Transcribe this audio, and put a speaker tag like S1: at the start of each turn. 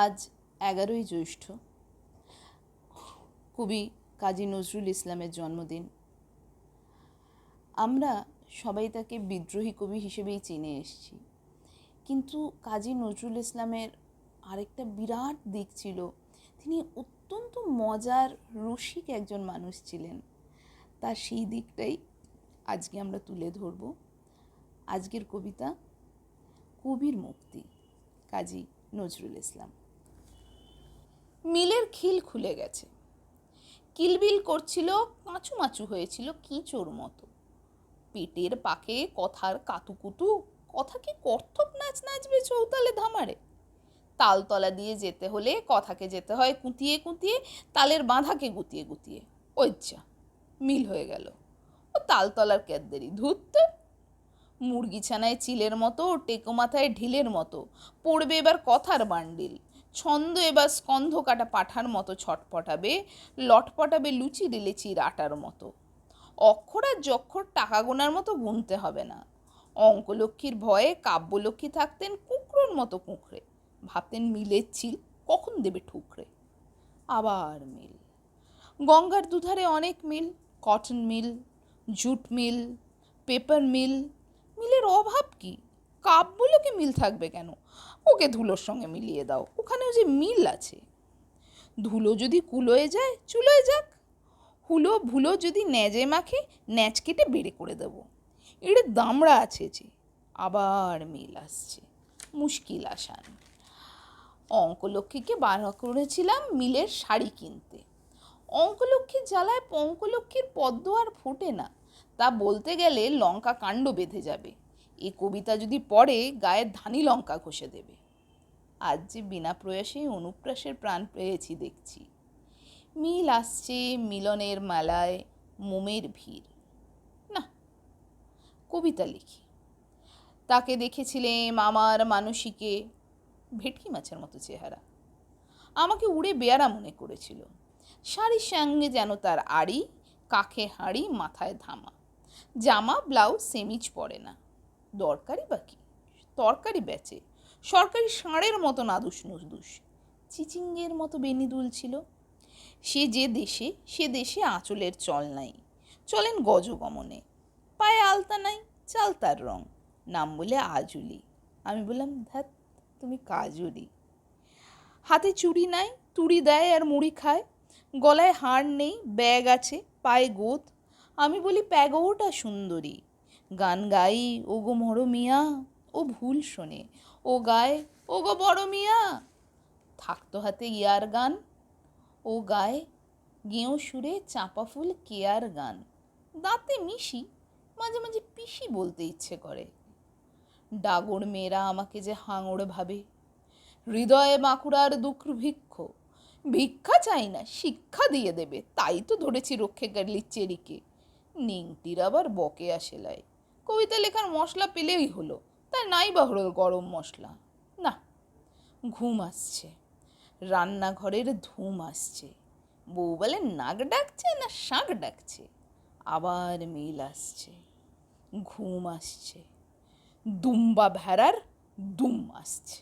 S1: আজ এগারোই জ্যৈষ্ঠ। কবি কাজী নজরুল ইসলামের জন্মদিন। আমরা সবাই তাকে বিদ্রোহী কবি হিসেবেই চিনে এসেছি। কিন্তু কাজী নজরুল ইসলামের আরেকটা বিরাট দিক ছিল, তিনি অত্যন্ত মজার, রসিক একজন মানুষ ছিলেন। তার সেই দিকটাই আজকে আমরা তুলে ধরব। আজকের কবিতা কবির মুক্তি, কাজী নজরুল ইসলাম। মিলের খিল খুলে গেছে। কিলবিল করছিল কাঁচু মাচু হয়েছিল কিঁচোর মতো। পেটের পাকে কথার কাতুকুতু, কথা কি কর্তব নাচ নাচবে চৌতালে ধামারে? তালতলা দিয়ে যেতে হলে কথাকে যেতে হয় কুঁতিয়ে কুঁতিয়ে, তালের বাঁধাকে গুতিয়ে গুতিয়ে। ওই যা মিল হয়ে গেল। ও তালতলার ক্যাদ্দেরি ধুত্তে মুরগি ছানায় চিলের মতো টেকো মাথায় ঢিলের মতো, পড়বে এবার কথার বান্ডিল। ছন্দ এবার স্কন্ধ কাটা পাঠার মতো ছটপটাবে, লটপটাবে লুচি লেচির আটার মতো। অক্ষর আর যক্ষর টাকা গোনার মতো গুনতে হবে না। অঙ্কলক্ষ্মীর ভয়ে কাব্যলক্ষ্মী থাকতেন কুঁকড়োর মতো কুঁকড়ে। ভাবতেন মিলের চিল কখন দেবে ঠুকরে। আবার মিল। গঙ্গার দুধারে অনেক mill, cotton mill, jute mill, paper mill, মিলের অভাব কি? কাপগুলোকে মিল থাকবে কেন? ওকে ধুলোর সঙ্গে মিলিয়ে দাও, ওখানেও যে মিল আছে। ধুলো যদি কুলোয় যায়, চুলোয় যাক। হুলো ভুলো যদি ন্যাজে মাখে, ন্যাচ কেটে বেড়ে করে দেবো। এড়ে দামড়া আছে যে, আবার মিল আসছে। মুশকিল আসান। অঙ্কলক্ষ্মীকে বার করেছিলাম মিলের শাড়ি কিনতে। অঙ্কলক্ষ্মীর জ্বালায় পঙ্কলক্ষ্মীর পদ্ম আর ফোটে না। তা বলতে গেলে লঙ্কা কাণ্ড বেঁধে যাবে। এ কবিতা যদি পড়ে গায়ের ধানি লঙ্কা ঘষে দেবে। আজ যে বিনা প্রয়াসেই অনুপ্রাসের প্রাণ পেয়েছি দেখছি। মিল আসছে মিলনের মেলায়, মোমের ভিড়। না, কবিতা লিখি। তাকে দেখেছিলেম আমার মানসিকে, ভেটকি মাছের মতো চেহারা। আমাকে উড়ে বেয়ারা মনে করেছিল। শাড়ির সঙ্গে যেন তার আড়ি, কাখে হাঁড়ি, মাথায় ধামা। জামা, ব্লাউজ, সেমিজ পরে না। দরকারি বা কি? তরকারি বেচে। সরকারি ষাঁড়ের মতো নাদুস নুদুস। চিচিঙ্গের মতো বেনি দুলছিল সে যে দেশে, সে দেশে আঁচলের চল নাই। চলেন গজগমনে। পায়ে আলতা নাই, চাল তার রং। নাম বলে আজুলি। আমি বললাম, ধ্যাত, তুমি কাজুরি হাতে চুড়ি নাই, তুড়ি দেয় আর মুড়ি খায়। গলায় হাড় নেই, ব্যাগ আছে, পায়ে গোত। আমি বলি, প্যাগোটা সুন্দরী। গান গাই ও গো মর মিয়া, ও ভুল শোনে। ও গায় ও গো বড় মিয়া থাকতো হাতে ইয়ার গান। ও গায় গেঁয়ো সুরে চাঁপা ফুল কেয়ার গান। দাঁতে মিশি, মাঝে মাঝে পিসি বলতে ইচ্ছে করে। ডাগর মেয়েরা আমাকে যে হাঙড় ভাবে। হৃদয়ে বাঁকুড়ার দুর্ভিক্ষ ভিক্ষা। চাই না, শিক্ষা দিয়ে দেবে, তাই তো ধরেছি রক্ষে গাড়লির চেরিকে নিংটির আবার বকে আসেলায় কবিতা লেখার মশলা পেলেই হলো তাই নাই বা হলো গরম মশলা। না, ঘুম আসছে, রান্নাঘরের ধুম আসছে, বউ বলে নাক ডাকছে না শাঁক ডাকছে, আবার মিল আসছে, ঘুম আসছে, দুম্বা ভেড়ার দুম আসছে।